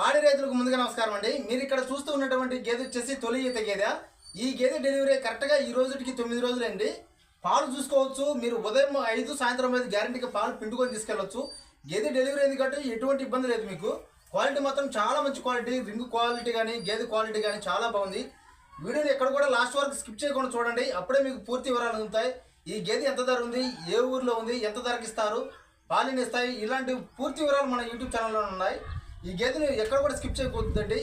పాడి రైతులకు ముందుగా నమస్కారం అండి. మీరు ఇక్కడ చూస్తూ ఉన్నటువంటి గేదె వచ్చేసి తొలి ఈత గేదె. ఈ గేదె డెలివరీ కరెక్ట్గా ఈ రోజుకి తొమ్మిది రోజులండి. పాలు చూసుకోవచ్చు. మీరు ఉదయం ఐదు సాయంత్రం ఐదు గ్యారంటీగా పాలు పిండుకొని తీసుకెళ్ళొచ్చు. గేదె డెలివరీ అయింది కాబట్టి ఎటువంటి ఇబ్బంది లేదు మీకు. క్వాలిటీ మాత్రం చాలా మంచి క్వాలిటీ. రింగ్ క్వాలిటీ కానీ గేదె క్వాలిటీ కానీ చాలా బాగుంది. వీడియోని ఎక్కడ కూడా లాస్ట్ వరకు స్కిప్ చేయకుండా చూడండి. అప్పుడే మీకు పూర్తి వివరాలు అందుతాయి. ఈ గేదె ఎంత ధర ఉంది? ఏ ఊర్లో ఉంది? ఎంత ధరకి ఇస్తారు? పాలిని ఇస్తాయి? ఇలాంటి పూర్తి వివరాలు మన యూట్యూబ్ ఛానల్లో ఉన్నాయి. ఈ గేదెని ఎక్కడ కూడా స్కిప్ చేయకూడదండి.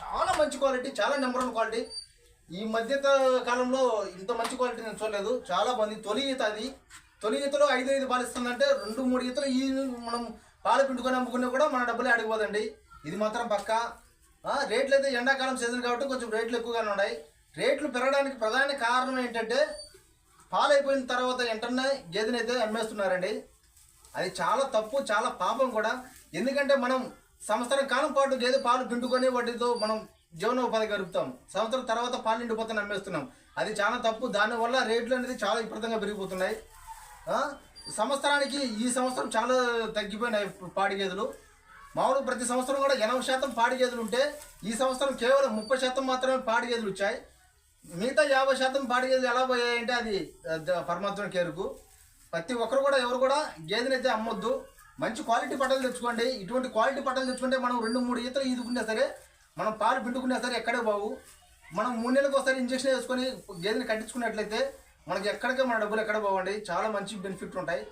చాలా మంచి క్వాలిటీ చాలా నెంబర్ వన్ క్వాలిటీ. ఈ మధ్య కాలంలో ఇంత మంచి క్వాలిటీ నేను చూడలేదు. చాలా బాగుంది తొలి ఈత అది. తొలి ఈతలో ఐదు ఐదు పాలు ఇస్తుందంటే రెండు మూడు ఈతలు ఈ మనం పాలు పిండుకొని అమ్ముకున్నా కూడా మన డబ్బులే అడిగిపోదండి ఇది మాత్రం పక్క. రేట్లు అయితే ఎండాకాలం సీజన్ కాబట్టి కొంచెం రేట్లు ఎక్కువగానే ఉన్నాయి. రేట్లు పెరగడానికి ప్రధాన కారణం ఏంటంటే పాలు అయిపోయిన తర్వాత వెంటనే గేదెని అయితే అమ్మేస్తున్నారండి. అది చాలా తప్పు చాలా పాపం కూడా. ఎందుకంటే మనం సంవత్సరం కాలం పాటు గేదె పాలు పిండుకొని వాటితో మనం జీవనోపాధి గడుపుతాం సంవత్సరం తర్వాత పాలు నిండిపోతాను అమ్మేస్తున్నాం అది చాలా తప్పు. దానివల్ల రేట్లు అనేది చాలా విపరీతంగా పెరిగిపోతున్నాయి. సంవత్సరానికి ఈ సంవత్సరం చాలా తగ్గిపోయినాయి పాడి గేదెలు. మామూలు ప్రతి సంవత్సరం కూడా ఎనభై శాతం పాడి గేదెలు ఉంటే ఈ సంవత్సరం కేవలం ముప్పై శాతం మాత్రమే పాడి గేదెలు వచ్చాయి. మిగతా యాభై శాతం పాడి గేదెలు ఎలా పోయాయంటే అది పరమాత్మ కేరుకు. ప్రతి ఒక్కరు కూడా ఎవరు కూడా గేదెనైతే అమ్మొద్దు. మంచి క్వాలిటీ పట్టలు తెచ్చుకోండి. ఇటువంటి క్వాలిటీ పట్టలు తెచ్చుకుంటే మనం రెండు మూడు ఈతలు ఈదుకున్నా సరే మనం పాలు పిండుకున్నా సరే ఎక్కడే బాగు మనం మూడు నెలలకు ఒకసారి ఇంజక్షన్ వేసుకొని గేదెని కట్టించుకున్నట్లయితే మనకి ఎక్కడికే మన డబ్బులు ఎక్కడ బాగుండి చాలా మంచి బెనిఫిట్ ఉంటాయి.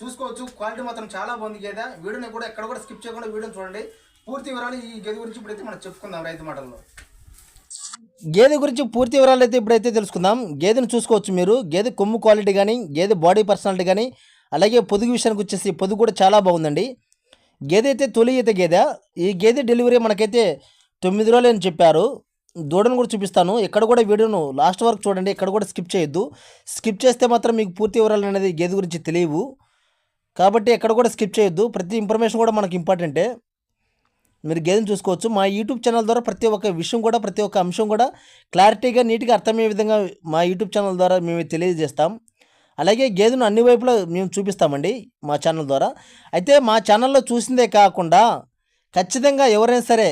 చూసుకోవచ్చు క్వాలిటీ మాత్రం చాలా బాగుంది గేదె. వీడియోని కూడా ఎక్కడ కూడా స్కిప్ చేయకుండా వీడియోని చూడండి. పూర్తి వివరాలు ఈ గేదె గురించి ఇప్పుడైతే మనం చెప్పుకుందాం రైతు మాటల్లో. గేదె గురించి పూర్తి వివరాలు అయితే ఇప్పుడైతే తెలుసుకుందాం. గేదెను చూసుకోవచ్చు మీరు. గేదె కొమ్ము క్వాలిటీ కానీ గేదె బాడీ పర్సనాలిటీ కానీ అలాగే పొదుగు విషయానికి వచ్చేసి పొదుగు కూడా చాలా బాగుందండి. గేదె అయితే తొలి అయితే గేదె. ఈ గేదె డెలివరీ మనకైతే తొమ్మిది రోజులు అని చెప్పారు. దూడను కూడా చూపిస్తాను. ఎక్కడ కూడా వీడియోను లాస్ట్ వరకు చూడండి. ఎక్కడ కూడా స్కిప్ చేయొద్దు. స్కిప్ చేస్తే మాత్రం మీకు పూర్తి వివరాలు అనేది గేదె గురించి తెలియవు. కాబట్టి ఎక్కడ కూడా స్కిప్ చేయొద్దు. ప్రతి ఇన్ఫర్మేషన్ కూడా మనకు ఇంపార్టెంటే. మీరు గేదెను చూసుకోవచ్చు. మా యూట్యూబ్ ఛానల్ ద్వారా ప్రతి ఒక్క విషయం కూడా ప్రతి ఒక్క అంశం కూడా క్లారిటీగా నీట్గా అర్థమయ్యే విధంగా మా యూట్యూబ్ ఛానల్ ద్వారా మేము తెలియజేస్తాం. అలాగే గేదెను అన్ని వైపులా మేము చూపిస్తామండి మా ఛానల్ ద్వారా. అయితే మా ఛానల్లో చూసిందే కాకుండా ఖచ్చితంగా ఎవరైనా సరే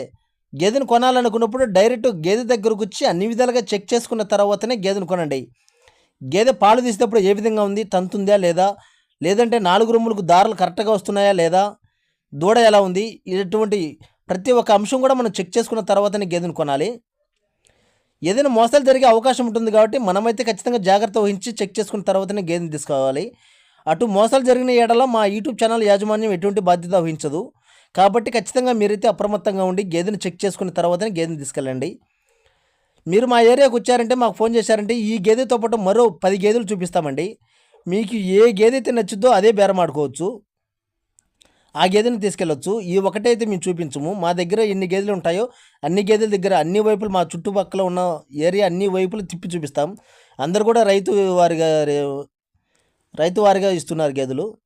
గేదెను కొనాలనుకున్నప్పుడు డైరెక్ట్ గేదె దగ్గరకు వచ్చి అన్ని విధాలుగా చెక్ చేసుకున్న తర్వాతనే గేదెను కొనండి. గేదె పాలు తీసేటప్పుడు ఏ విధంగా ఉంది తంతుందా లేదా లేదంటే నాలుగు రొమ్ములకు దారులు కరెక్ట్గా వస్తున్నాయా లేదా దూడ ఎలా ఉంది ఇటువంటి ప్రతి ఒక్క అంశం కూడా మనం చెక్ చేసుకున్న తర్వాతనే గేదెను కొనాలి. ఏదైనా మోసాలు జరిగే అవకాశం ఉంటుంది కాబట్టి మనమైతే ఖచ్చితంగా జాగ్రత్త వహించి చెక్ చేసుకున్న తర్వాతనే గేదెని తీసుకోవాలి. అటు మోసాలు జరిగిన ఏడలో మా యూట్యూబ్ ఛానల్ యాజమాన్యం ఎటువంటి బాధ్యత వహించదు. కాబట్టి ఖచ్చితంగా మీరైతే అప్రమత్తంగా ఉండి గేదెని చెక్ చేసుకున్న తర్వాతనే గేదెని తీసుకెళ్ళండి. మీరు మా ఏరియాకి వచ్చారంటే మాకు ఫోన్ చేశారంటే ఈ గేదెతో పాటు మరో పది గేదెలు చూపిస్తామండి. మీకు ఏ గేదె అయితే నచ్చుద్దో అదే బేరం ఆడుకోవచ్చు. ఆ గేదెని తీసుకెళ్ళొచ్చు. ఈ ఒకటైతే మేము చూపించము. మా దగ్గర ఎన్ని గేదెలు ఉంటాయో అన్ని గేదెల దగ్గర అన్ని వైపులు మా చుట్టుపక్కల ఉన్న ఏరియా అన్ని వైపులు తిప్పి చూపిస్తాం. అందరు కూడా రైతు వారిగా రే- రైతు వారిగా ఇస్తున్నారు గేదెలు.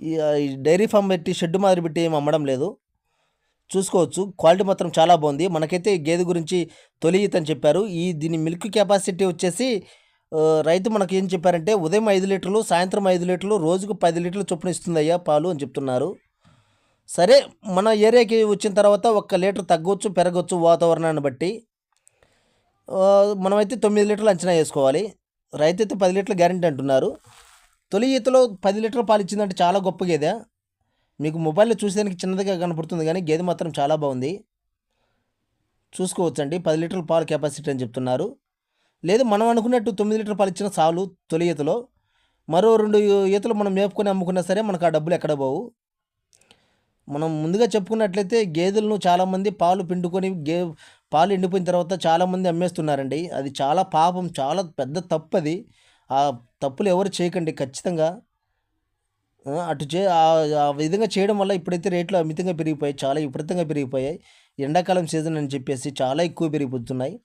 ఈ డైరీ ఫామ్ పెట్టి షెడ్ మాదిరి పెట్టి ఏం అమ్మడం లేదు. చూసుకోవచ్చు. క్వాలిటీ మాత్రం చాలా బాగుంది. మనకైతే గేదె గురించి తొలి అని చెప్పారు. ఈ దీని మిల్క్ కెపాసిటీ వచ్చేసి రైతు మనకి ఏం చెప్పారంటే ఉదయం ఐదు లీటర్లు సాయంత్రం ఐదు లీటర్లు రోజుకు పది లీటర్లు చొప్పున ఇస్తుందయ్యా పాలు అని చెప్తున్నారు. సరే మన ఏరియాకి వచ్చిన తర్వాత ఒక్క లీటర్ తగ్గవచ్చు పెరగవచ్చు వాతావరణాన్ని బట్టి. మనమైతే తొమ్మిది లీటర్లు అంచనా వేసుకోవాలి. రైతు అయితే పది లీటర్లు గ్యారెంటీ అంటున్నారు. తొలి ఈతలో పది లీటర్ల పాలు ఇచ్చిందంటే చాలా గొప్ప గేదె. మీకు మొబైల్లో చూసేదానికి చిన్నదిగా కనపడుతుంది కానీ గేదె మాత్రం చాలా బాగుంది. చూసుకోవచ్చండి. పది లీటర్ల పాలు కెపాసిటీ అని చెప్తున్నారు. లేదు మనం అనుకున్నట్టు తొమ్మిది లీటర్ పాలు ఇచ్చిన చాలు తొలి ఈతలో. మరో రెండు ఈతలు మనం మేపుకొని అమ్ముకున్నా సరే మనకు ఆ డబ్బులు ఎక్కడ పోవు. మనం ముందుగా చెప్పుకున్నట్లయితే గేదెలను చాలామంది పాలు పిండుకొని గే పాలు ఎండిపోయిన తర్వాత చాలామంది అమ్మేస్తున్నారండి. అది చాలా పాపం చాలా పెద్ద తప్పు అది. ఆ తప్పులు ఎవరు చేయకండి ఖచ్చితంగా. అటు చే ఆ- విధంగా చేయడం వల్ల ఇప్పుడైతే రేట్లు అమితంగా పెరిగిపోయాయి చాలా విపరీతంగా పెరిగిపోయాయి. ఎండాకాలం సీజన్ అని చెప్పేసి చాలా ఎక్కువ పెరిగిపోతున్నాయి.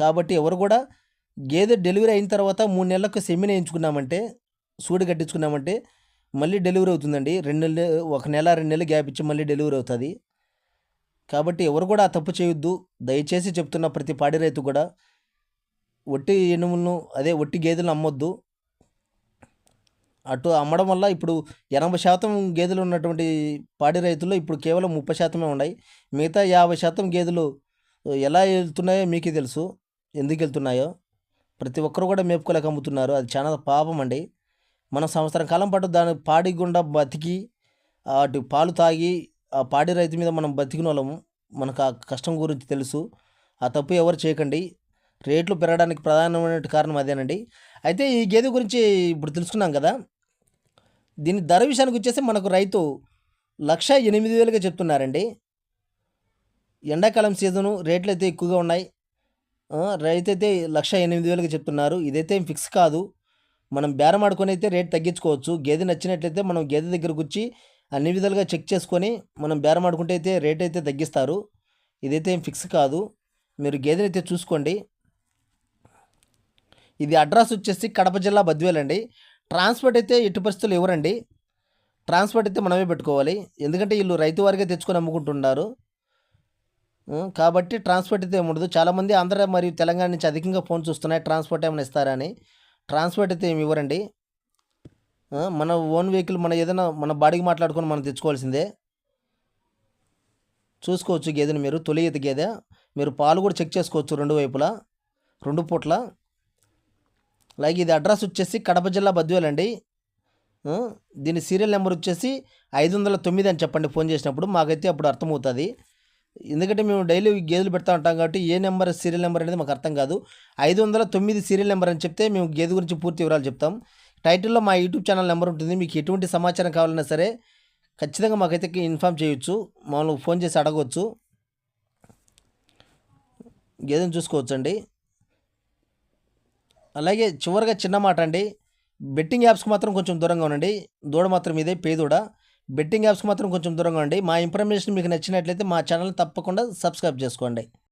కాబట్టి ఎవరు కూడా గేదె డెలివరీ అయిన తర్వాత మూడు నెలలకు సెమిన వేయించుకున్నామంటే సూడి కట్టించుకున్నామంటే మళ్ళీ డెలివరీ అవుతుందండి. రెండు నెలలు ఒక నెల రెండు నెలలు గ్యాప్ ఇచ్చి మళ్ళీ డెలివరీ అవుతుంది. కాబట్టి ఎవరు కూడా ఆ తప్పు చేయొద్దు. దయచేసి చెప్తున్న ప్రతి పాడి రైతు కూడా ఒట్టి ఎనుములను అదే ఒట్టి గేదెలను అమ్మొద్దు. అటు అమ్మడం వల్ల ఇప్పుడు ఎనభై శాతం గేదెలు ఉన్నటువంటి పాడి రైతుల్లో ఇప్పుడు కేవలం ముప్పై శాతమే ఉన్నాయి. మిగతా యాభై శాతం గేదెలు ఎలా వెళ్తున్నాయో మీకే తెలుసు. ఎందుకు వెళ్తున్నాయో? ప్రతి ఒక్కరు కూడా మేపుకోలేక అమ్ముతున్నారు. అది చాలా పాపం అండి. మనం సంవత్సరం కాలం పాటు దాని పాడి గుండా బతికి అటు పాలు తాగి ఆ పాడి రైతు మీద మనం బతికిన వాళ్ళము. మనకు ఆ కష్టం గురించి తెలుసు. ఆ తప్పు ఎవరు చేయకండి. రేట్లు పెరగడానికి ప్రధానమైన కారణం అదేనండి. అయితే ఈ గేదె గురించి ఇప్పుడు తెలుసుకున్నాం కదా. దీని ధర విషయానికి వచ్చేసి మనకు రైతు లక్ష ఎనిమిది వేలుగా చెప్తున్నారండి. ఎండాకాలం సీజను రేట్లు అయితే ఎక్కువగా ఉన్నాయి. రైతు అయితే లక్ష ఎనిమిది వేలకు చెప్తున్నారు. ఇదైతే ఏం ఫిక్స్ కాదు. మనం బేరం ఆడుకొని అయితే రేట్ తగ్గించుకోవచ్చు. గేదె నచ్చినట్లయితే మనం గేదె దగ్గరకు వచ్చి అన్ని విధాలుగా చెక్ చేసుకొని మనం బేరం ఆడుకుంటే అయితే రేట్ అయితే తగ్గిస్తారు. ఇదైతే ఏం ఫిక్స్ కాదు. మీరు గేదెని అయితే చూసుకోండి. ఇది అడ్రస్ వచ్చేసి కడప జిల్లా బద్వేలండి ట్రాన్స్పోర్ట్ అయితే ఎట్టి పరిస్థితులు ఇవ్వరండి. ట్రాన్స్పోర్ట్ అయితే మనమే పెట్టుకోవాలి. ఎందుకంటే వీళ్ళు రైతు వారిగా తెచ్చుకొని అమ్ముకుంటున్నారు. కాబట్టి ట్రాన్స్పోర్ట్ అయితే ఏమి ఉండదు చాలామంది ఆంధ్ర మరియు తెలంగాణ నుంచి అధికంగా ఫోన్ చూస్తున్నాయి ట్రాన్స్పోర్ట్ ఏమైనా ఇస్తారా అని ట్రాన్స్పోర్ట్ అయితే ఏమి ఇవ్వరండి. మన ఓన్ వెహికల్ మన ఏదైనా మన బాడీకి మాట్లాడుకొని మనం తెచ్చుకోవాల్సిందే. చూసుకోవచ్చు గేదెని మీరు. తొలి ఈత గేదె. మీరు పాలు కూడా చెక్ చేసుకోవచ్చు రెండు వైపులా రెండు పూట్ల. అలాగే ఇది అడ్రస్ వచ్చేసి కడప జిల్లా బద్వేల్ అండి. దీని సీరియల్ నెంబర్ వచ్చేసి ఐదు వందల తొమ్మిది అని చెప్పండి ఫోన్ చేసినప్పుడు. మాకైతే అప్పుడు అర్థమవుతుంది. ఎందుకంటే మేము డైలీ గేదెలు పెడతా ఉంటాం కాబట్టి ఏ నెంబర్ సీరియల్ నెంబర్ అనేది మాకు అర్థం కాదు. ఐదు వందల తొమ్మిది సీరియల్ నెంబర్ అని చెప్తే మేము గేదె గురించి పూర్తి వివరాలు చెప్తాం. టైటిల్లో మా యూట్యూబ్ ఛానల్ నెంబర్ ఉంటుంది. మీకు ఎటువంటి సమాచారం కావాలన్నా సరే ఖచ్చితంగా మాకైతే ఇన్ఫామ్ చేయొచ్చు. మామూలుగా ఫోన్ చేసి అడగవచ్చు గేదెని చూసుకోవచ్చండి. అలాగే చివరిగా చిన్న మాట అండి. బెట్టింగ్ యాప్స్కి మాత్రం కొంచెం దూరంగా ఉండండి. దూడ మాత్రం ఇదే పేదూడ. బెట్టింగ్ యాప్స్కి మాత్రం కొంచెం దూరంగా ఉండండి. మా ఇన్ఫర్మేషన్ మీకు నచ్చినట్లయితే మా ఛానల్ తప్పకుండా సబ్స్క్రైబ్ చేసుకోండి.